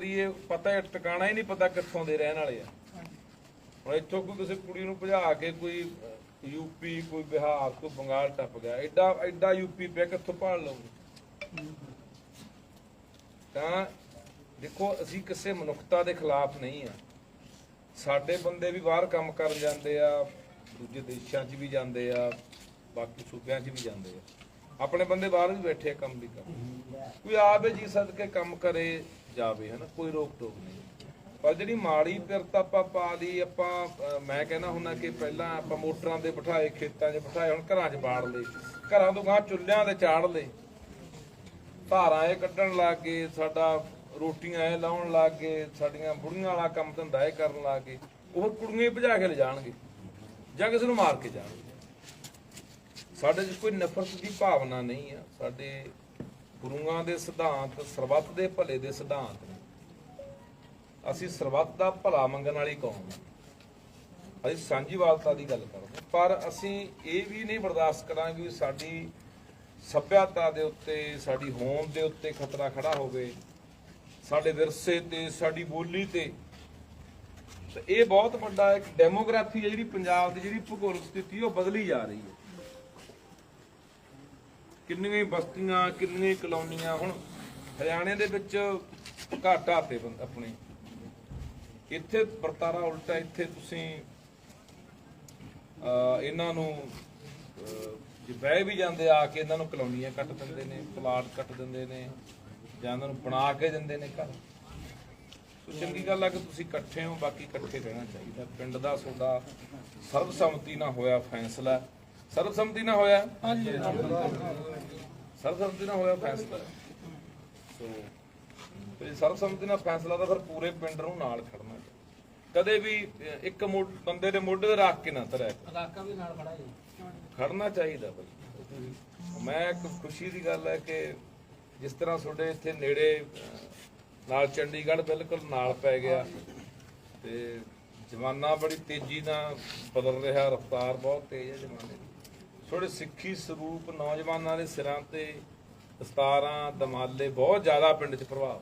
ਦੀ ਪਤਾ ਹੈ, ਟਿਕਾਣਾ ਹੀ ਨਹੀਂ ਪਤਾ ਕਿੱਥੋਂ ਦੇ ਰਹਿਣ ਵਾਲੇ ਆ। ਹੁਣ ਇੱਥੋਂ ਕੋਈ ਕਿਸੇ ਕੁੜੀ ਨੂੰ ਭਜਾ ਕੇ ਕੋਈ ਯੂਪੀ ਕੋਈ ਬਿਹਾਰ, ਕੋਈ ਬੰਗਾਲ ਟੱਪ ਗਿਆ। ਐਡਾ ਐਡਾ ਯੂਪੀ ਪਿਆ, ਕਿੱਥੋਂ ਭਾਲ ਲਊਗੇ? ਤਾਂ ਦੇਖੋ, ਅਸੀਂ ਕਿਸੇ ਮਨੁੱਖਤਾ ਦੇ ਖਿਲਾਫ ਨਹੀਂ ਆ। ਸਾਡੇ ਬੰਦੇ ਵੀ ਬਾਹਰ ਕੰਮ ਕਰਨ ਜਾਂਦੇ ਆ, ਦੂਜੇ ਦੇਸ਼ਾਂ 'ਚ ਵੀ ਜਾਂਦੇ ਆ, ਬਾਕੀ ਸੂਬਿਆਂ 'ਚ ਵੀ ਜਾਂਦੇ ਆ। ਆਪਣੇ ਬੰਦੇ ਬਾਹਰ ਵੀ ਬੈਠੇ ਆ ਕੰਮ ਵੀ ਕਰ। ਕੋਈ ਆਵੇ ਜੀ ਸਦਕੇ ਕੰਮ ਕਰੇ ਜਾਵੇ, ਹਨਾ? ਕੋਈ ਰੋਕ ਟੋਕ ਨਹੀਂ। ਪਰ ਜਿਹੜੀ ਮਾੜੀ ਪਿਰਤ ਆਪਾਂ ਪਾ ਲਈ, ਆਪਾਂ ਮੈਂ ਕਹਿੰਦਾ ਹੁੰਦਾ ਕਿ ਪਹਿਲਾਂ ਆਪਾਂ ਮੋਟਰਾਂ ਦੇ ਬਿਠਾਏ, ਖੇਤਾਂ 'ਚ ਬਿਠਾਏ, ਹੁਣ ਘਰਾਂ 'ਚ ਬਾੜ ਲਏ। ਘਰਾਂ ਤੋਂ ਗਾਂ ਚੁੱਲ੍ਹਿਆਂ ਤੇ ਚਾੜ ਲਏ। ਧਾਰਾਂ ਇਹ ਕੱਢਣ ਲੱਗ ਗਏ, ਸਾਡਾ ਰੋਟੀਆਂ ਇਹ ਲਾਉਣ ਲੱਗ ਗਏ, ਸਾਡੀਆਂ ਬੁੜੀਆਂ ਵਾਲਾ ਕੰਮ ਧੰਦਾ ਇਹ ਕਰਨ ਲੱਗ ਗਏ। ਉਹ ਕੁੜੀਆਂ ਭਜਾ ਕੇ ਲੈ ਜਾਣਗੇ ਜਾਂ ਕਿਸੇ ਨੂੰ ਮਾਰ ਕੇ ਜਾਣਗੇ। ਸਾਡੇ 'ਚ ਕੋਈ ਨਫ਼ਰਤ ਦੀ ਭਾਵਨਾ ਨਹੀਂ ਆ। ਸਾਡੇ ਗੁਰੂਆਂ ਦੇ ਸਿਧਾਂਤ, ਸਰਬੱਤ ਦੇ ਭਲੇ ਦੇ ਸਿਧਾਂਤ ਨੇ। ਅਸੀਂ ਸਰਬੱਤ ਦਾ ਭਲਾ ਮੰਗਣ ਵਾਲੀ ਕੌਮ ਹਾਂ ਅਸੀਂ ਸਾਂਝੀਵਾਲਤਾ ਦੀ ਗੱਲ ਕਰਦੇ ਪਰ ਅਸੀਂ ਇਹ ਵੀ ਨਹੀਂ ਬਰਦਾਸ਼ਤ ਕਰਾਂਗੇ ਵੀ ਸਾਡੀ ਸੱਭਿਅਤਾ ਦੇ ਉੱਤੇ, ਸਾਡੀ ਹੋਂਦ ਦੇ ਉੱਤੇ ਖਤਰਾ ਖੜਾ ਹੋਵੇ। ਸਾਡੇ ਵਿਰਸੇ ਤੇ, ਸਾਡੀ ਬੋਲੀ ਤੇ। ਤੇ ਇਹ ਬਹੁਤ ਵੱਡਾ ਇੱਕ ਡੈਮੋਗ੍ਰਾਫੀ ਹੈ ਜਿਹੜੀ ਪੰਜਾਬ ਦੀ ਜਿਹੜੀ ਭੂਗੋਲਿਕ ਸਥਿਤੀ ਉਹ ਬਦਲੀ ਜਾ ਰਹੀ ਹੈ ਕਿੰਨੀਆਂ ਹੀ ਬਸਤੀਆਂ, ਕਿੰਨੀਆਂ ਹੀ ਕਲੋਨੀਆਂ, ਹੁਣ ਹਰਿਆਣੇ ਦੇ ਵਿੱਚ ਘਾਟਾ ਤੇ ਆਪਣੇ। ਇੱਥੇ ਵਰਤਾਰਾ ਉਲਟਾ, ਇੱਥੇ ਤੁਸੀਂ ਇਹਨਾਂ ਨੂੰ ਜੇ ਬਹਿ ਵੀ ਜਾਂਦੇ ਆ ਕੇ ਇਹਨਾਂ ਨੂੰ ਕਲੋਨੀਆਂ ਕੱਟ ਦਿੰਦੇ ਨੇ, ਪਲਾਟ ਕੱਟ ਦਿੰਦੇ ਨੇ, ਜਾਂ ਇਹਨਾਂ ਨੂੰ ਬਣਾ ਕੇ ਦਿੰਦੇ ਨੇ ਘਰ। ਸੋ ਚੰਗੀ ਗੱਲ ਆ ਕਿ ਤੁਸੀਂ ਇਕੱਠੇ ਹੋ, ਬਾਕੀ ਇਕੱਠੇ ਰਹਿਣਾ ਚਾਹੀਦਾ। ਪਿੰਡ ਦਾ ਤੁਹਾਡਾ ਸਰਬਸੰਮਤੀ ਨਾਲ ਹੋਇਆ ਫੈਸਲਾ। ਸਰਬਸੰਮਤੀ ਨਾਲ ਹੋਇਆ? ਹਾਂਜੀ। ਸਰਬਸੰਮਤੀ ਨਾਲ ਹੋਇਆ ਫੈਸਲਾ। ਸੋ ਤੇ ਸਰਬਸੰਮਤੀ ਨਾਲ ਫੈਸਲਾ ਤਾਂ ਫਿਰ ਪੂਰੇ ਪਿੰਡ ਨੂੰ ਨਾਲ ਖੜਨਾ। ਕਦੇ ਵੀ ਇੱਕ ਬੰਦੇ ਦੇ ਮੋਢੇ ਤੇ ਰੱਖ ਕੇ ਨਾ ਤਰਿਆ। ਇਲਾਕਾ ਵੀ ਨਾਲ ਖੜਾ ਹੈ ਖੜਨਾ ਚਾਹੀਦਾ ਬਈ। ਮੈਂ ਇੱਕ ਖੁਸ਼ੀ ਦੀ ਗੱਲ ਹੈ ਕਿ ਜਿਸ ਤਰ੍ਹਾਂ ਤੁਹਾਡੇ ਇੱਥੇ ਨੇੜੇ ਨਾਲ ਚੰਡੀਗੜ੍ਹ ਬਿਲਕੁਲ ਨਾਲ ਪੈ ਗਿਆ। ਤੇ ਜਮਾਨਾ ਬੜੀ ਤੇਜ਼ੀ ਨਾਲ ਬਦਲ ਰਿਹਾ ਰਫ਼ਤਾਰ ਬਹੁਤ ਤੇਜ਼ ਹੈ ਜਮਾਨੇ ਦੀ। ਥੋੜੇ ਸਿੱਖੀ ਸਰੂਪ ਨੌਜਵਾਨਾਂ ਦੇ ਸਿਰਾਂ ਤੇ ਦਸਤਾਰਾਂ ਦਮਾਲੇ ਬਹੁਤ ਜ਼ਿਆਦਾ ਪਿੰਡ 'ਚ ਪ੍ਰਭਾਵ।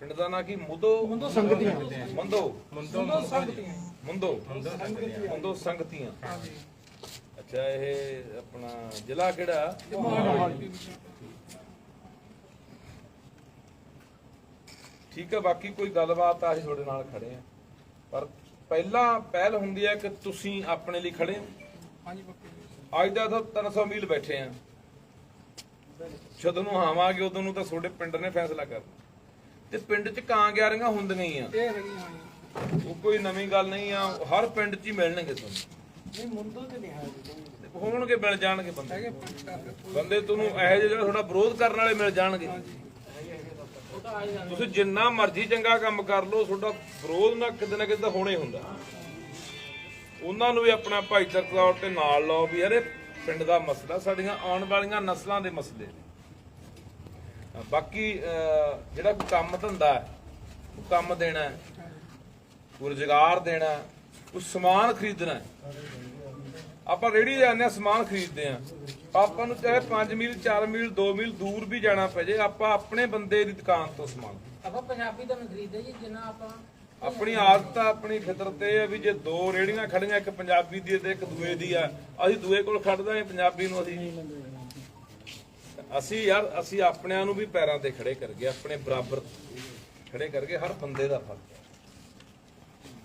ਪਿੰਡ ਦਾ ਨਾਂ ਕੀ? ਮੁੰਦੋ? ਮੁੰਦੋ ਸੰਗਤੀਆਂ। ਮੁੰਦੋ? ਮੁੰਡੋ ਸੰਗਤੀਆਂ। ਮੁੰਦੋ? ਮੁੰਦੋ ਸੰਗਤੀਆਂ। ਅੱਛਾ ਇਹ ਆਪਣਾ ਜ਼ਿਲ੍ਹਾ ਕਿਹੜਾ? ਠੀਕ ਹੈ ਬਾਕੀ ਕੋਈ ਗੱਲਬਾਤ ਆ ਅਸੀਂ ਤੁਹਾਡੇ ਨਾਲ ਖੜੇ ਆ ਪਰ ਪਹਿਲਾਂ ਪਹਿਲ ਹੁੰਦੀ ਹੈ ਕਿ ਤੁਸੀਂ ਆਪਣੇ ਲਈ ਖੜੇ ਹੋ। ਹਾਂਜੀ ਪੱਕੇ ਅੱਜ ਦਾ ਤਾਂ 300 ਮੀਲ ਬੈਠੇ ਆ। ਜਦੋਂ ਨੂੰ ਆਵਾਂਗੇ ਉਦੋਂ ਨੂੰ ਤਾਂ ਤੁਹਾਡੇ ਪਿੰਡ ਨੇ ਫੈਸਲਾ ਕਰਨਾ ਤੇ ਪਿੰਡ 'ਚ ਕਾਂ ਗਿਆਰੀਆਂ ਹੁੰਦੀਆਂ ਹੀ ਆ। ਇਹ ਉਹ ਕੋਈ ਨਵੀਂ ਗੱਲ ਨਹੀਂ ਆ। ਹਰ ਪਿੰਡ 'ਚ ਹੀ ਮਿਲਣਗੇ ਤੁਹਾਨੂੰ। ਨਹੀਂ ਮੁੰਡੋ ਤੇ ਨਹੀਂ ਹੈ ਹੋਣਗੇ ਮਿਲ ਜਾਣਗੇ ਬੰਦੇ। ਹੈਗੇ ਪੰਜ ਕਰਕੇ ਬੰਦੇ ਤੁਹਾਨੂੰ ਇਹੋ ਜਿਹੇ ਜਿਹੜਾ ਤੁਹਾਡਾ ਵਿਰੋਧ ਕਰਨ ਵਾਲੇ ਮਿਲ ਜਾਣਗੇ। ਤਾਂ ਤੁਸੀਂ ਜਿੰਨਾ ਮਰਜ਼ੀ ਚੰਗਾ ਕੰਮ ਕਰ ਲਓ ਤੁਹਾਡਾ ਵਿਰੋਧ ਨਾ ਕਿਤੇ ਨਾ ਕਿਤੇ ਤਾਂ ਹੋਣਾ ਹੀ ਹੁੰਦਾ। ਉਹਨਾਂ ਨੂੰ ਵੀ ਆਪਣਾ ਭਾਈਚਾਰਕ ਤੌਰ ਤੇ ਨਾਲ ਲਾਓ ਵੀ ਅਰੇ ਪਿੰਡ ਦਾ ਮਸਲਾ ਸਾਡੀਆਂ ਆਉਣ ਵਾਲੀਆਂ ਨਸਲਾਂ ਦੇ ਮਸਲੇ ਨੇ। ਬਾਕੀ ਜਿਹੜਾ ਕੰਮ ਧੰਦਾ ਹੈ ਉਹ ਕੰਮ ਦੇਣਾ ਹੈ ਕੋਈ ਰੁਜ਼ਗਾਰ ਦੇਣਾ ਹੈ, ਸਮਾਨ ਖਰੀਦਣਾ ਆਪਾਂ ਰੇੜੀ ਜਾਂਦੇ ਆ ਸਮਾਨ ਖਰੀਦਦੇ ਆ ਆਪਾਂ ਨੂੰ ਚਾਹੇ 5 ਮੀਲ 4 ਮੀਲ 2 ਮੀਲ ਦੂਰ ਵੀ ਜਾਣਾ ਪੈ ਜੇ ਆਪਾਂ ਆਪਣੇ ਬੰਦੇ ਦੀ ਦੁਕਾਨ ਤੋਂ ਸਮਾਨ। ਆਪਾਂ ਪੰਜਾਬੀ ਤਾਂ ਖਰੀਦਦੇ ਜੀ ਜਿੰਨਾ ਆਪਾਂ ਆਪਣੀ ਆਦਤ ਆ, ਆਪਣੀ ਫਿਤਰਤ ਇਹ ਆ ਵੀ ਜੇ ਦੋ ਰੇੜੀਆਂ ਖੜੀਆਂ, ਇੱਕ ਪੰਜਾਬੀ ਦੀ ਤੇ ਇੱਕ ਦੂਏ ਦੀ ਆ, ਅਸੀਂ ਦੂਏ ਕੋਲ ਖੜਦਾ ਹਾਂ ਪੰਜਾਬੀ ਨੂੰ ਅਸੀਂ ਅਸੀਂ ਯਾਰ, ਅਸੀਂ ਆਪਣਿਆਂ ਨੂੰ ਵੀ ਪੈਰਾਂ ਤੇ ਖੜੇ ਕਰ ਗਏ ਆਪਣੇ ਬਰਾਬਰ ਖੜੇ ਕਰਕੇ ਹਰ ਬੰਦੇ ਦਾ ਫ਼ਰਕ ਹੈ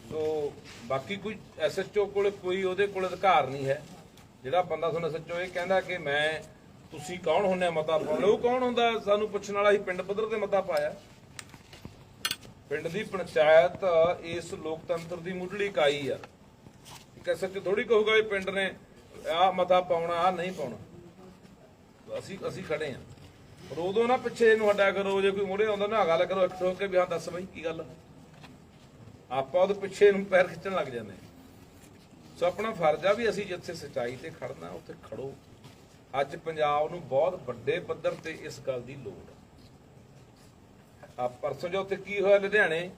ਸੋ ਬਾਕੀ ਕੋਈ ਐਸਐਚਓ ਕੋਲ ਕੋਈ ਉਹਦੇ ਕੋਲ ਅਧਿਕਾਰ ਨਹੀਂ ਹੈ। ਜਿਹੜਾ ਬੰਦਾ ਤੁਹਾਨੂੰ ਐਸਐਚਓ ਇਹ ਕਹਿੰਦਾ ਕਿ ਮੈਂ, ਤੁਸੀਂ ਕੌਣ ਹੁੰਦੇ ਮਤਾ ਪਾਉਣ? ਉਹ ਕੌਣ ਹੁੰਦਾ? ਸਾਨੂੰ ਪੁੱਛਣ ਵਾਲਾ ਹੀ ਪਿੰਡ ਪੱਧਰ ਤੇ ਮਤਾ ਪਾਇਆ। ਪਿੰਡ ਦੀ ਪੰਚਾਇਤ ਇਸ ਲੋਕਤੰਤਰ ਦੀ ਮੁੱਢਲੀ ਇਕਾਈ ਆ। ਇੱਕ ਐਸਐਚਓ ਥੋੜੀ ਕਹੂਗਾ ਇਹ ਪਿੰਡ ਨੇ ਆ ਮਤਾ ਪਾਉਣਾ, ਆ ਨਹੀਂ ਪਾਉਣਾ। ਅਸੀਂ ਅਸੀਂ ਖੜੇ ਆ। ਪਰ ਉਦੋਂ ਨਾ ਪਿੱਛੇ ਇਹਨੂੰ ਹਟਿਆ ਕਰੋ, ਜੇ ਕੋਈ ਮੋੜੇ ਆਉਂਦਾ ਨਾ ਗੱਲ ਕਰੋ ਇੱਕ ਹੋ ਕੇ ਵੀ ਹਾਂ ਦੱਸ ਬਈ, ਕੀ ਗੱਲ ਆ? ਆਪਾਂ ਉਹਦੇ ਪਿੱਛੇ ਨੂੰ ਪੈਰ ਖਿੱਚਣ ਲੱਗ ਜਾਂਦੇ ਸੋ ਆਪਣਾ ਫਰਜ਼ ਆ ਵੀ ਅਸੀਂ ਜਿੱਥੇ ਸਚਾਈ ਤੇ ਖੜਨਾ, ਉੱਥੇ ਖੜੋ। ਅੱਜ ਪੰਜਾਬ ਨੂੰ ਬਹੁਤ ਵੱਡੇ ਪੱਧਰ ਤੇ ਇਸ ਗੱਲ ਦੀ ਲੋੜ ਹੈ ਆ ਪਰਸੋਂ ਜੋ ਉੱਥੇ ਕੀ ਹੋਇਆ ਲੁਧਿਆਣੇ?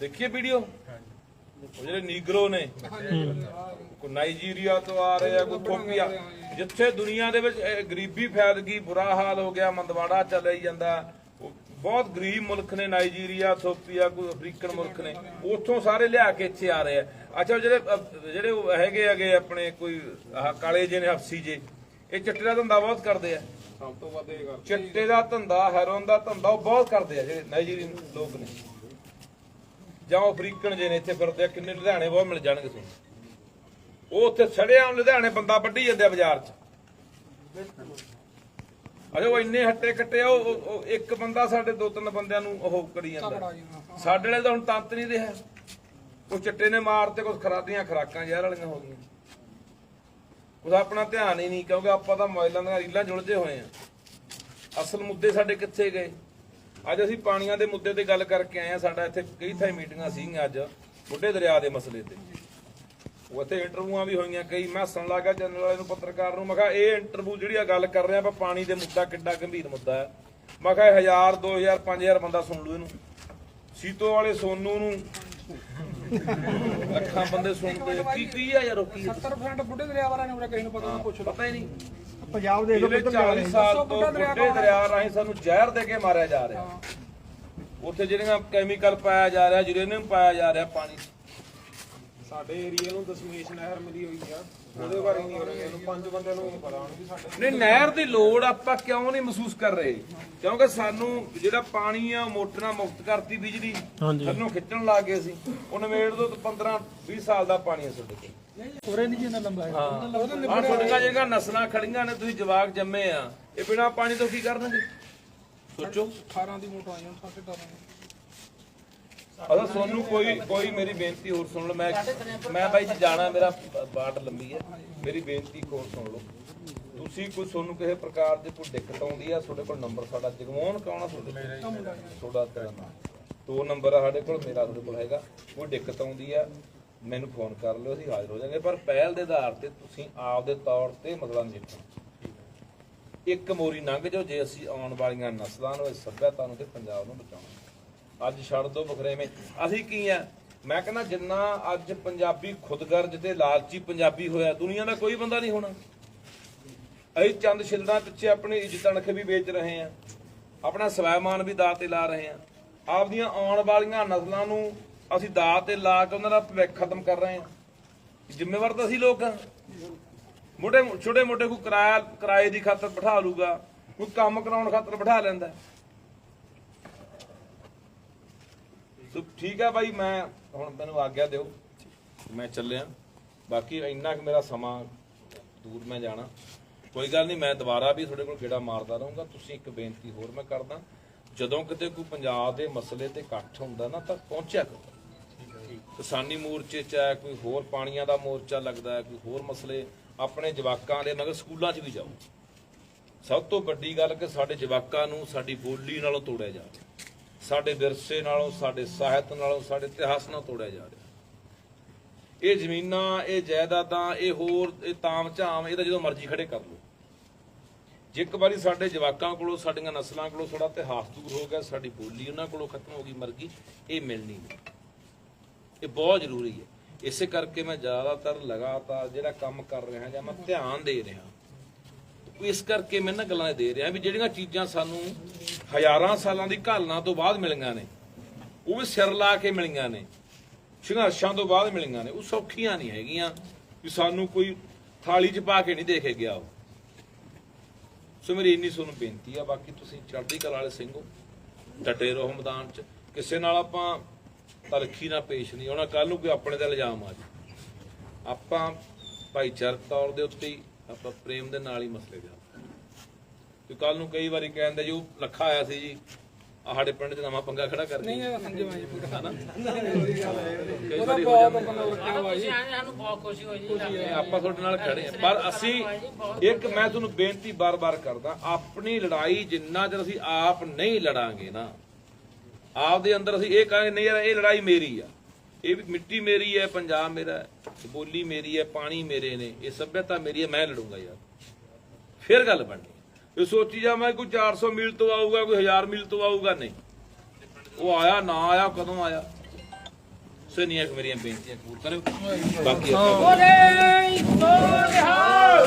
ਦੇਖੀਏ ਵੀਡੀਓ? ਉਹ ਜਿਹੜੇ ਨੀਗਰੋ ਨੇ ਕੋਈ ਨਾਈਜੀਰੀਆ ਤੋਂ ਆ ਰਹੇ ਆ ਕੋਈ ਥੋਪੀਆ ਜਿੱਥੇ ਦੁਨੀਆ ਦੇ ਵਿੱਚ ਇਹ ਗਰੀਬੀ ਫੈਲ ਗਈ ਬੁਰਾ ਹਾਲ ਹੋ ਗਿਆ ਮੰਦਵਾੜਾ ਚੱਲ ਹੀ ਜਾਂਦਾ। ਉਹ ਬਹੁਤ ਗਰੀਬ ਮੁਲਕ ਨੇ ਨਾਈਜੀਰੀਆ ਥੋਪੀਆ ਕੋਈ ਅਫਰੀਕਨ ਮੁਲਕ ਨੇ। ਉੱਥੋਂ ਸਾਰੇ ਲਿਆ ਕੇ ਇੱਥੇ ਆ ਰਹੇ ਆ। ਅੱਛਾ ਜਿਹੜੇ ਅਹ, ਜਿਹੜੇ ਉਹ ਹੈਗੇ ਹੈਗੇ ਆਪਣੇ ਕੋਈ ਆਹ ਕਾਲੇ ਜਿਹੇ ਨੇ ਹਫਸੀ ਜੇ ਇਹ ਚਿੱਟੇ ਦਾ ਧੰਦਾ ਬਹੁਤ ਕਰਦੇ ਆ। ਸਭ ਤੋਂ ਵੱਧ ਇਹ ਗੱਲ। ਚਿੱਟੇ ਦਾ ਧੰਦਾ ਹੈਰੋਨ ਦਾ ਧੰਦਾ ਉਹ ਬਹੁਤ ਕਰਦੇ ਆ ਜਿਹੜੇ ਨਾਈਜੀਰੀਅਨ ਲੋਕ ਨੇ। ਜਾਂ ਉਹ ਅਫਰੀਕਨ ਜੇ ਨੇ ਇੱਥੇ ਫਿਰਦੇ ਆ ਕਿੰਨੇ ਲੁਧਿਆਣੇ ਬਹੁਤ ਮਿਲ ਜਾਣਗੇ ਤੁਹਾਨੂੰ। ਉਹ ਉੱਥੇ ਛੜਿਆ ਲੁਧਿਆਣੇ ਬੰਦਾ ਵੱਢੀ ਜਾਂਦੇ ਆ ਬਾਜ਼ਾਰ 'ਚ। ਅਰੇ ਉਹ ਇੰਨੇ ਹੱਟੇ ਕੱਟੇ ਆ ਉਹ ਉਹ- ਉਹ ਇੱਕ ਬੰਦਾ ਸਾਡੇ ਦੋ ਤਿੰਨ ਬੰਦਿਆਂ ਨੂੰ ਉਹ ਕਰੀ ਜਾਂਦਾ। ਸਾਡੇ ਵਾਲੇ ਤਾਂ ਹੁਣ ਤੰਤ ਨਹੀਂ ਰਿਹਾ। ਉਹ ਚਿੱਟੇ ਨੇ ਮਾਰ ਤੇ ਕੁਝ ਖਰਾਦੀਆਂ ਖਰਾਕਾਂ ਜ਼ਹਿਰ ਵਾਲੀਆਂ ਹੋ ਗਈਆਂ। ਕੁਝ ਆਪਣਾ ਧਿਆਨ ਹੀ ਨਹੀਂ, ਕਿਉਂਕਿ ਆਪਾਂ ਤਾਂ ਮੋਬਾਈਲਾਂ ਦੀਆਂ ਰੀਲਾਂ ਜੁੜਦੇ ਹੋਏ ਆ। ਅਸਲ ਮੁੱਦੇ ਸਾਡੇ ਕਿੱਥੇ ਗਏ? ਅੱਜ ਅਸੀਂ ਪਾਣੀਆਂ ਦੇ ਮੁੱਦੇ ਤੇ ਗੱਲ ਕਰਕੇ ਆਏ ਆ, ਸਾਡਾ ਇੱਥੇ ਕਈ ਥਾਈ ਮੀਟਿੰਗਾਂ ਸੀਗੀਆਂ ਅੱਜ, ਬੁੱਢੇ ਦਰਿਆ ਦੇ ਮਸਲੇ ਤੇ। ਉਹ ਇੰਟਰਵਿਊਆਂ ਵੀ ਹੋਈਆਂ, ਕਈ ਮੈਂ ਸੁਣ ਲੱਗਾ ਚੈਨਲ ਵਾਲੇ ਨੂੰ ਪੱਤਰਕਾਰ ਨੂੰ, ਮੈਂ ਕਿਹਾ, ਇਹ ਇੰਟਰਵਿਊ ਜਿਹੜੀ ਆ ਗੱਲ ਕਰ ਰਹੇ, ਆਪਾਂ ਪਾਣੀ ਦੇ ਮੁੱਦਾ ਕਿੱਡਾ ਗੰਭੀਰ ਮੁੱਦਾ ਹੈ ਮੈਂ ਕਿਹਾ 1000 2000 5000 ਬੰਦਾ ਸੁਣ ਲੂ ਇਹਨੂੰ। ਸੀਤੋ ਵਾਲੇ ਸੋਨੂ ਨੂੰ ਲੱਖਾਂ ਬੰਦੇ ਸੁਣਦੇ ਕੀ ਕੀ ਆ ਯਾਰ ਉਹ ਕੀ? ਆ? 70% ਬੁੱਢੇ ਦਰਿਆ ਵਾਲਾ ਨੇ ਕਿਸੇ ਨੂੰ ਪਤਾ ਨਹੀਂ ਪੁੱਛ ਪਤਾ ਹੀ ਨਹੀਂ। ਪੰਜਾਬ ਦੇ ਪਿਛਲੇ 40 ਸਾਲ ਤੋਂ ਬੁੱਢੇ ਦਰਿਆ ਰਾਹੀਂ ਸਾਨੂੰ ਜ਼ਹਿਰ ਦੇ ਕੇ ਮਾਰਿਆ ਜਾ ਰਿਹਾ। ਉੱਥੇ ਜਿਹੜੀਆਂ ਕੈਮੀਕਲ ਪਾਇਆ ਜਾ ਰਿਹਾ ਯੂਰੇਨੀਅਮ ਪਾਇਆ ਜਾ ਰਿਹਾ ਪਾਣੀ। 'ਚ ਸਾਡੇ ਏਰੀਆ ਨੂੰ ਦਸ਼ਮੇਸ਼ ਨਹਿਰ ਮਿਲੀ ਹੋਈ ਆ। ਉਹਦੇ ਬਾਰੇ ਨਹੀਂ ਹੋ ਰਿਹਾ ਇਹਨੂੰ ਪੰਜ ਬੰਦਿਆਂ ਨੂੰ ਪਤਾ ਹੁਣ ਵੀ ਸਾਡੇ ਨਹੀਂ ਨਹਿਰ ਦੀ ਲੋੜ ਆਪਾਂ ਕਿਉਂ ਨਹੀਂ ਮਹਿਸੂਸ ਕਰ ਰਹੇ? ਕਿਉਂਕਿ ਸਾਨੂੰ ਜਿਹੜਾ ਪਾਣੀ ਆ ਮੋਟਰਾਂ ਮੁਕਤ ਕਰਤੀ ਬਿਜਲੀ। ਸਾਨੂੰ ਖਿੱਚਣ ਲੱਗ ਗਏ ਸੀ। ਉਹ ਨਵੇੜ ਤੋਂ 15 20 ਸਾਲ ਦਾ ਪਾਣੀ ਆ ਸਾਡੇ ਕੋਲ। ਉਰੇ ਨਹੀਂ ਜਿੰਨਾ ਲੰਬਾ ਹੈ। ਹਾਂ ਤੁਹਾਡੀਆਂ ਜਿਹੜੀਆਂ ਨਸਲਾਂ ਖੜੀਆਂ ਨੇ ਤੁਸੀਂ ਜਵਾਕ ਜੰਮੇ ਆ। ਇਹ ਬਿਨਾ ਪਾਣੀ ਤੋਂ ਕੀ ਕਰਨਗੇ? ਸੋਚੋ। 18 ਦੀ ਮੋਟਰ ਆਈ ਹੁਣ 18.5 ਅਦਾ ਤੁਹਾਨੂੰ ਕੋਈ ਕੋਈ ਮੇਰੀ ਬੇਨਤੀ ਹੋਰ ਸੁਣ ਲਓ ਮੈਂ ਮੈਂ ਬਾਈ ਜੀ ਜਾਣਾ ਮੇਰਾ ਬਾਟ ਲੰਬੀ ਹੈ। ਮੇਰੀ ਬੇਨਤੀ ਹੋਰ ਸੁਣ ਲਓ। ਤੁਸੀਂ ਕੋਈ ਤੁਹਾਨੂੰ ਕਿਸੇ ਪ੍ਰਕਾਰ ਦੀ ਕੋਈ ਦਿੱਕਤ ਆਉਂਦੀ ਆ ਤੁਹਾਡੇ ਕੋਲ ਨੰਬਰ ਸਾਡਾ ਜਗਮੋਹਨ ਕੌਣ ਤੁਹਾਡੇ ਕੋਲ? ਤੁਹਾਡਾ ਤੇਰਾ ਨਾਮ। ਦੋ ਨੰਬਰ ਆ ਸਾਡੇ ਕੋਲ ਮੇਰਾ ਤੁਹਾਡੇ ਕੋਲ ਹੈਗਾ। ਕੋਈ ਦਿੱਕਤ ਆਉਂਦੀ ਆ ਮੈਨੂੰ ਫੋਨ ਕਰ ਲਿਓ ਅਸੀਂ ਹਾਜ਼ਰ ਹੋ ਜਾਾਂਗੇ। ਪਰ ਪਹਿਲ ਦੇ ਆਧਾਰ ਤੇ ਤੁਸੀਂ ਆਪ ਦੇ ਤੌਰ ਤੇ ਮਸਲਾ ਨਜਿੱਠੋ ਇੱਕ ਮੋਰੀ ਲੰਘ ਜਾਓ ਜੇ ਅਸੀਂ ਆਉਣ ਵਾਲੀਆਂ ਨਸਲਾਂ ਨੂੰ ਇਸ ਸੱਭਿਅਤਾ ਨੂੰ ਤੇ ਪੰਜਾਬ ਨੂੰ ਬਚਾਉਣਾ। ਅੱਜ ਛੱਡ ਦੋ ਬਖਰੇਵੇਂ ਅਸੀਂ ਕੀ ਆ? ਮੈਂ ਕਹਿੰਦਾ ਜਿੰਨਾ ਅੱਜ ਪੰਜਾਬੀ ਖੁਦਗਰਜ ਤੇ ਲਾਲਚੀ ਪੰਜਾਬੀ ਹੋਇਆ, ਦੁਨੀਆ ਦਾ ਕੋਈ ਬੰਦਾ ਨਹੀਂ ਹੋਣਾ। ਅਸੀਂ ਚੰਦ ਛਿਲੜਾਂ ਪਿੱਛੇ ਆਪਣੀ ਇੱਜ਼ਤ ਅਣਖ ਵੀ ਵੇਚ ਰਹੇ ਆ। ਆਪਣਾ ਸਵੈਮਾਨ ਵੀ ਦਾਅ ਤੇ ਲਾ ਰਹੇ ਆ। ਆਪਦੀਆਂ ਆਉਣ ਵਾਲੀਆਂ ਨਸਲਾਂ ਨੂੰ ਅਸੀਂ ਦਾਅ ਤੇ ਲਾ ਕੇ ਉਹਨਾਂ ਦਾ ਭਵਿੱਖ ਖਤਮ ਕਰ ਰਹੇ ਆ। ਜ਼ਿੰਮੇਵਾਰ ਤਾਂ ਅਸੀਂ ਲੋਕ ਆ। ਮੋਟੇ ਛੋਟੇ ਮੋਟੇ ਕੋਈ ਕਿਰਾਇਆ, ਕਿਰਾਏ ਦੀ ਖਾਤਰ ਬਿਠਾ ਲੂਗਾ, ਕੋਈ ਕੰਮ ਕਰਾਉਣ ਖਾਤਰ ਬਿਠਾ ਲੈਂਦਾ। ਸੋ ਠੀਕ ਹੈ ਬਾਈ, ਮੈਂ ਹੁਣ ਮੈਨੂੰ ਆਗਿਆ ਦਿਓ। ਮੈਂ ਚੱਲਿਆ। ਬਾਕੀ ਇੰਨਾ ਕਿ ਮੇਰਾ ਸਮਾਂ ਦੂਰ ਮੈਂ ਜਾਣਾ। ਕੋਈ ਗੱਲ ਨਹੀਂ, ਮੈਂ ਦੁਬਾਰਾ ਵੀ ਤੁਹਾਡੇ ਕੋਲ ਗੇੜਾ ਮਾਰਦਾ ਰਹੂੰਗਾ। ਤੁਸੀਂ ਇੱਕ ਬੇਨਤੀ ਹੋਰ ਮੈਂ ਕਰਦਾ। ਜਦੋਂ ਕਿਤੇ ਕੋਈ ਪੰਜਾਬ ਦੇ ਮਸਲੇ ਤੇ ਇਕੱਠ ਹੁੰਦਾ ਨਾ, ਤਾਂ ਪਹੁੰਚਿਆ ਕਰੋ। ਕਿਸਾਨੀ ਮੋਰਚੇ ਚ ਹੈ, ਕੋਈ ਹੋਰ ਪਾਣੀਆਂ ਦਾ ਮੋਰਚਾ ਲੱਗਦਾ ਹੈ, ਕੋਈ ਹੋਰ ਮਸਲੇ, ਆਪਣੇ ਜਵਾਕਾਂ ਦੇ, ਮਗਰ ਸਕੂਲਾਂ 'ਚ ਵੀ ਜਾਓ। ਸਭ ਤੋਂ ਵੱਡੀ ਗੱਲ ਕਿ ਸਾਡੇ ਜਵਾਕਾਂ ਨੂੰ ਸਾਡੀ ਬੋਲੀ ਨਾਲੋਂ ਤੋੜਿਆ ਜਾਵੇ। ਸਾਡੇ ਵਿਰਸੇ ਨਾਲੋਂ, ਸਾਡੇ ਸਾਹਿਤ ਨਾਲੋਂ, ਸਾਡੇ ਇਤਿਹਾਸ ਨਾਲ ਤੋੜਿਆ ਜਾ ਰਿਹਾ। ਇਹ ਜ਼ਮੀਨਾਂ, ਇਹ ਜਾਇਦਾਦਾਂ, ਇਹ ਹੋਰ, ਇਹ ਤਾਮ ਇਹਦਾ ਜਦੋਂ ਮਰਜ਼ੀ ਖੜੇ ਕਰ ਲਓ। ਜੇ ਇੱਕ ਵਾਰੀ ਸਾਡੇ ਜਵਾਕਾਂ ਕੋਲੋਂ, ਸਾਡੀਆਂ ਨਸਲਾਂ ਕੋਲੋਂ ਸਾਡਾ ਇਤਿਹਾਸ ਦੂਰ ਹੋ ਗਿਆ, ਸਾਡੀ ਬੋਲੀ ਉਹਨਾਂ ਕੋਲੋਂ ਖਤਮ ਹੋ ਗਈ, ਮਰ ਗਈ, ਇਹ ਮਿਲਣੀ ਨਹੀਂ। ਇਹ ਬਹੁਤ ਜ਼ਰੂਰੀ ਹੈ। ਇਸੇ ਕਰਕੇ ਮੈਂ ਜ਼ਿਆਦਾਤਰ ਲਗਾਤਾਰ ਜਿਹੜਾ ਕੰਮ ਕਰ ਰਿਹਾ ਜਾਂ ਮੈਂ ਧਿਆਨ ਦੇ ਰਿਹਾ ਇਸ ਕਰਕੇ ਮੈਂ ਨਾ ਗੱਲਾਂ ਦੇ ਰਿਹਾ ਵੀ ਜਿਹੜੀਆਂ ਚੀਜ਼ਾਂ ਸਾਨੂੰ ਹਜ਼ਾਰਾਂ ਸਾਲਾਂ ਦੀ ਘਾਲਣਾ ਤੋਂ ਬਾਅਦ ਮਿਲੀਆਂ ਨੇ। ਉਹ ਵੀ ਸਿਰ ਲਾ ਕੇ ਮਿਲੀਆਂ ਨੇ। ਸੰਘਰਸ਼ਾਂ ਤੋਂ ਬਾਅਦ ਮਿਲੀਆਂ ਨੇ। ਉਹ ਸੌਖੀਆਂ ਨਹੀਂ ਹੈਗੀਆਂ ਵੀ ਸਾਨੂੰ ਕੋਈ ਥਾਲੀ 'ਚ ਪਾ ਕੇ ਨਹੀਂ ਦੇ ਕੇ ਗਿਆ ਉਹ। ਸੋ ਮੇਰੀ ਇੰਨੀ ਤੁਹਾਨੂੰ ਬੇਨਤੀ ਆ, ਬਾਕੀ ਤੁਸੀਂ ਚੜ੍ਹਦੀ ਕਲਾ ਵਾਲੇ ਸਿੰਘ ਡਟੇ ਰਹੋ ਮੈਦਾਨ 'ਚ। ਕਿਸੇ ਨਾਲ ਆਪਾਂ ਤਲਖੀ ਨਾਲ ਪੇਸ਼ ਨਹੀਂ ਆਉਣਾ ਕੱਲ ਨੂੰ ਕੋਈ ਆਪਣੇ ਦਾ ਇਲਜ਼ਾਮ ਆ ਜਾਏ ਆਪਾਂ ਭਾਈਚਾਰਕ ਤੌਰ ਦੇ ਉੱਤੇ ਆਪਾਂ ਪ੍ਰੇਮ ਦੇ ਨਾਲ ਹੀ ਮਸਲੇ ਜਾ ਕਿ ਕੱਲ ਨੂੰ ਕਈ ਵਾਰੀ ਕਹਿੰਦੇ ਜੀ ਉਹ ਲੱਖਾ ਆਇਆ ਸੀ ਜੀ। ਆਹ ਸਾਡੇ ਪਿੰਡ 'ਚ ਨਵਾਂ ਪੰਗਾ ਖੜਾ ਕਰ ਨਹੀਂ ਦਿੱਤਾ ਇਹ ਸਮਝੋ ਮੈਂ ਜੀ ਹਨਾ? ਕਈ ਉਹਦਾ ਵਾਰੀ ਹੋ ਬਹੁਤ ਜਾਂਦਾ ਆਪਣਾ ਰੱਖਿਆ ਹੋਇਆ ਜੀ। ਸਾਨੂੰ ਬਹੁਤ ਖੁਸ਼ੀ ਹੋਈ ਜੀ ਇਹ ਆਪਾਂ ਤੁਹਾਡੇ ਨਾਲ ਖੜੇ ਆ ਪਰ ਅਸੀਂ ਇੱਕ ਮੈਂ ਤੁਹਾਨੂੰ ਬੇਨਤੀ ਬਾਰ-ਬਾਰ ਕਰਦਾ ਆਪਣੀ ਲੜਾਈ ਜਿੰਨਾ ਚਿਰ ਅਸੀਂ ਆਪ ਨਹੀਂ ਲੜਾਂਗੇ ਨਾ ਆਪ ਦੇ ਅੰਦਰ ਅਸੀਂ ਇਹ ਕਹਾਂਗੇ ਨਹੀਂ ਯਾਰ ਇਹ ਲੜਾਈ ਮੇਰੀ ਆ। ਇਹ ਵੀ ਮਿੱਟੀ ਮੇਰੀ ਹੈ ਪੰਜਾਬ ਮੇਰਾ ਹੈ ਬੋਲੀ ਮੇਰੀ ਹੈ ਪਾਣੀ ਮੇਰੇ ਨੇ ਇਹ ਸੱਭਿਅਤਾ ਮੇਰੀ ਹੈ ਮੈਂ ਲੜੂੰਗਾ ਯਾਰ। ਫਿਰ ਗੱਲ ਬਣਨੀ। ਇਹ ਸੋਚੀ ਜਾ ਮੈਂ ਕੋਈ 400 ਮੀਲ ਤੋਂ ਆਊਗਾ ਕੋਈ 1000 ਮੀਲ ਤੋਂ ਆਊਗਾ ਨਹੀਂ ਉਹ ਆਇਆ ਨਾ ਆਇਆ ਕਦੋਂ ਆਇਆ ਸੋ ਨਹੀਂ ਇੱਕ ਮੇਰੀਆਂ ਬੇਨਤੀਆਂ ਕਬੂਲ ਕਰਿਓ ਬਾਕੀ ਬੋਲੇ ਸੋ ਨਿਹਾਲ